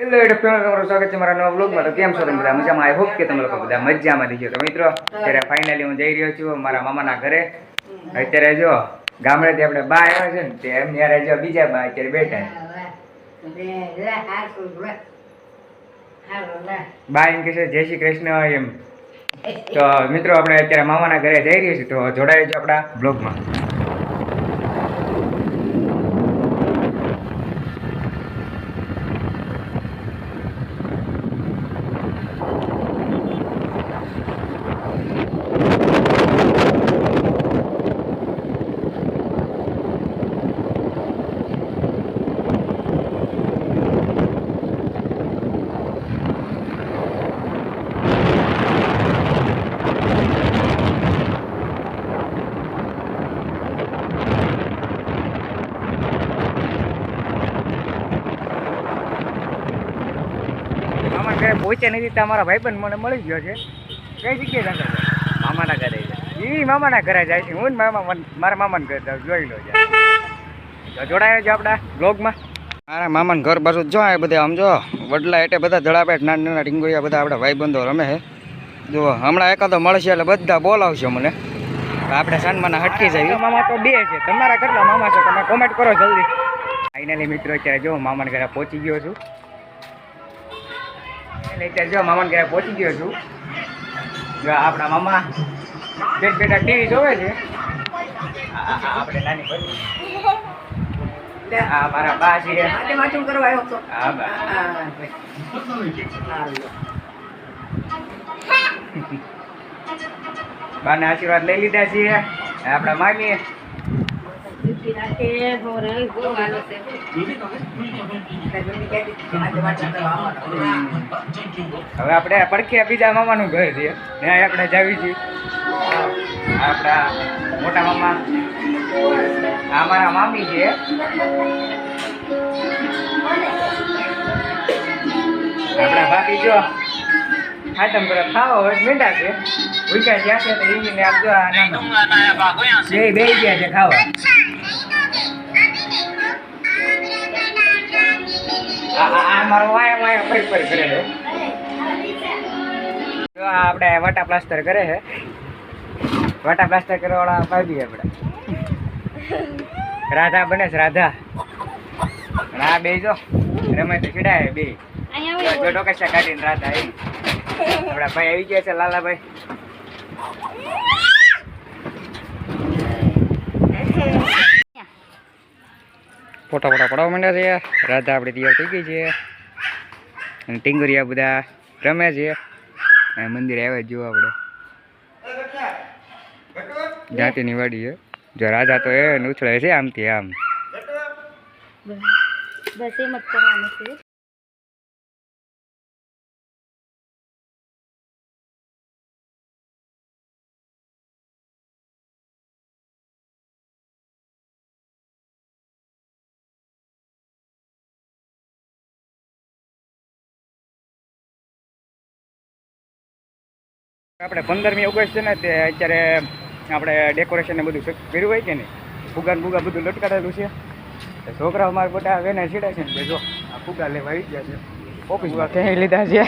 Hello family, તમારું સ્વાગત છે મારા નવા બ્લોગમાં તો કેમ છો તમે બધા? મજામાં? આઈ હોપ કે તમે લોકો બધા મજામાં દીધો તો મિત્રો, અત્યારે ફાઇનલી હું જઈ રહ્યો છું મારા મામાના ઘરે. અત્યારે જો, ગામડેથી આપણે બા આવ્યા છે ને, તે એમની હારે જો બીજા બા અત્યારે બેઠા બા એમ કે છે, જય શ્રી કૃષ્ણ એમ. તો મિત્રો, આપણે અત્યારે મામાના ઘરે જઈ રહ્યા છીએ. તો જોડાઈ આપણા બ્લોગમાં પહોંચ્યા નથી અમારા ભાઈબંધ મને મળી ગયો છે. કઈ જગ્યાએ જતો મામાના ઘરે એ મામાના ઘરે જાય છે. હું મામા મારા મામાને ઘરે જાઉં, જોઈ લો છે જોડાયો છે આપણા બ્લોગમાં મારા મામાના ઘર બાજુ જો આ બધા આમ જો વડલા એટલે બધા જળાપેટ નાના નાના ટીંગોળિયા બધા આપણા ભાઈબંધો રમે છે. જો હમણાં એકાદો મળશે એટલે બધા બોલાવશે મને આપણે સન્માના હટકી જાય મામા તો બે છે. તમારા કેટલા મામા છે? તમે કોમેન્ટ કરો જલ્દી. ફાઇનલી મિત્રો અત્યારે જો મામાના ઘરે પહોંચી ગયો છું. એટલે અત્યારે જો મામાને ઘરે પહોંચી ગયો છું. જો આપણા મામા બેટ બેટા ટીવી જોવે છે. આપણે નાની બધી આ મારા બા છે. હા બા. બાના આશીર્વાદ લઈ લીધા છીએ આપણા મામી હવે આપણે પડખે બીજા મામાનું ઘર છે. ત્યાં આપણે જાવી છીએ. આપણા મોટા મામા. આ મારા મામી છે. આપણા ભાભી જો ખાતમ કરે ખાવા હવે મીંડા છે. ભૂખ્યા જ્યાં છે, તો ઈંગીને આપજો આ નાનો. બે બે ગયા છે, ખાવા. આપણે વટા પ્લાસ્ટર કરે છે. વટા પ્લાસ્ટર કરવાવાળા ભાભી આપણે. રાધા બને છે રાધા. આ બે જો રમે તો ચડાય બે. જો જો કાઢીને રાધા આવી આપણા ભાઈ આવી ગયા છે લાલાભાઈ ફોટા ફોટા પડાવવા માંડ્યા છે રાધા આપણે તૈયાર થઈ ગઈ છે. અને ટીંગરિયા બધા રમે છે. અને મંદિરે આવે જો આપણે. જાતિની વાડી છે. જો રાધા તો એ ઉછળે છે આમથી આમ. બસ એમ જ કરવાનું છે. આપણે પંદરમી ઓગસ્ટ છે ને તે અત્યારે આપણે ડેકોરેશન ને બધું કર્યું હોય કે નહીં? ફુગા ફુગા બધું લટકાડેલું છે. છોકરા છોકરાઓ મારા બધા વેને સીડે છે ને જો આ ફુગા લેવા આવી ગયા છે. ઓફિસ ક્યાંય લીધા છે.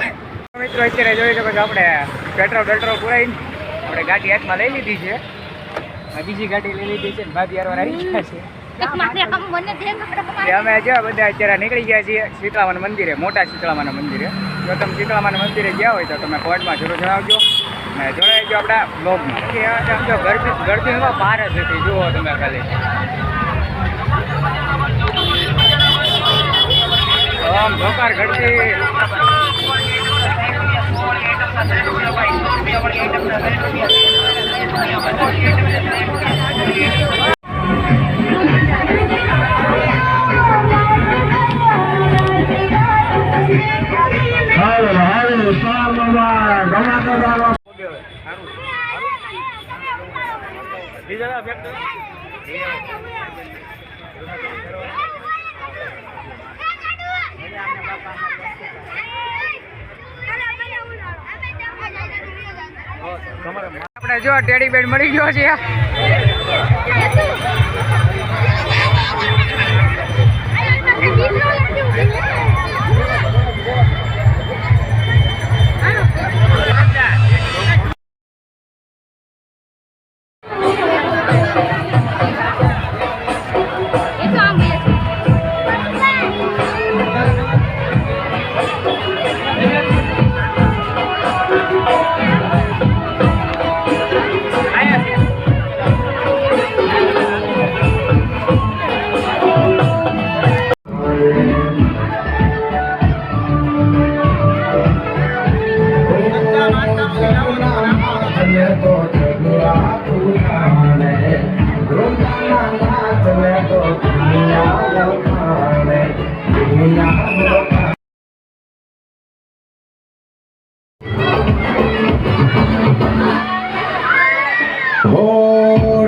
મિત્રો અત્યારે જોઈ શકો છો આપણે પેટ્રોલ પેટ્રોલ પુરાઈને આપણે ગાડી હાથમાં લઈ લીધી છે. બીજી ગાડી લઈ લીધી છે ને ભાભી હારવાર આવી ગયા છે. અમે જો બધા અત્યારે નીકળી ગયા છીએ શીતળામાના મંદિરે મોટા શીતળામાના મંદિરે. જો તમે શીતળામાના મંદિરે ગયા હોય તો તમે કોર્ટમાં જરૂર જણાવજો. અને જોડાઈજો આપણા બ્લોગમાં કે આમ જો ગરદી ગરદીમાં પાર જ હતી જુઓ તમે ખાલી. આમ જોકાર ગળતી હાલો હાલો આપણે જો ટેડી બેડ મળી ગયો છે.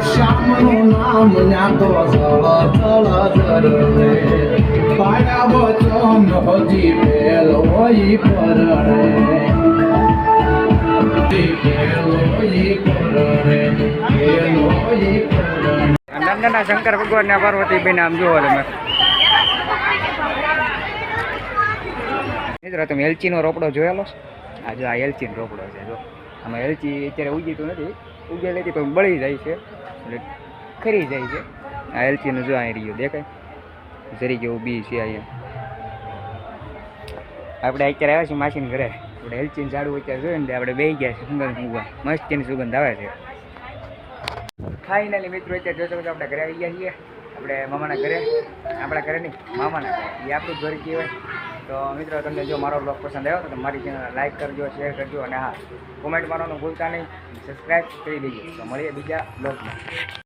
શ્યામનું નામ ના તો સળ ચળ ચરણે પાયા વચન હજી પેલોઈ પરણે. પેલોઈ નંદના શંકર ભગવાન ને પાર્વતી બેન આમ જોવો તમે. મિત્રો, તમે એલચીનો રોપડો જોયેલો આ જો, આ એલચીનો રોપડો છે, જો. આમાં એલચી અત્યારે ઉગીતું નથી. ઉગેલી નથી પણ બળી જાય છે. એટલે ખરી જાય છે. આ એલચીનું જો અહીં રહ્યું, દેખાય? જરી જેવું બી છે અહીંયા. આપણે અત્યારે આવ્યા છીએ માસીને ઘરે. આપણે એલચીને ઝાડું અત્યારે જોઈએ ને, આપણે બે ગયા છે સુગંધ ઉગવા મસ્તીની સુગંધ આવે છે. ફાઇનલી મિત્રો, અત્યારે જોશો તો આપણે ઘરે આવી છીએ. આપણે મામાના ઘરે. આપણા ઘરે નહીં, મામાના ઘરે. એ આપણું ઘર કહેવાય. તો મિત્રો, તમને જો મારો બ્લોગ પસંદ આવ્યો, તો મારી ચેનલ લાઈક કરજો શેર કરજો, અને હા કોમેન્ટ મારવાનું ભૂલતા નહીં. સબસ્ક્રાઈબ કરી દેજો. તો મળીએ બીજા બ્લોગમાં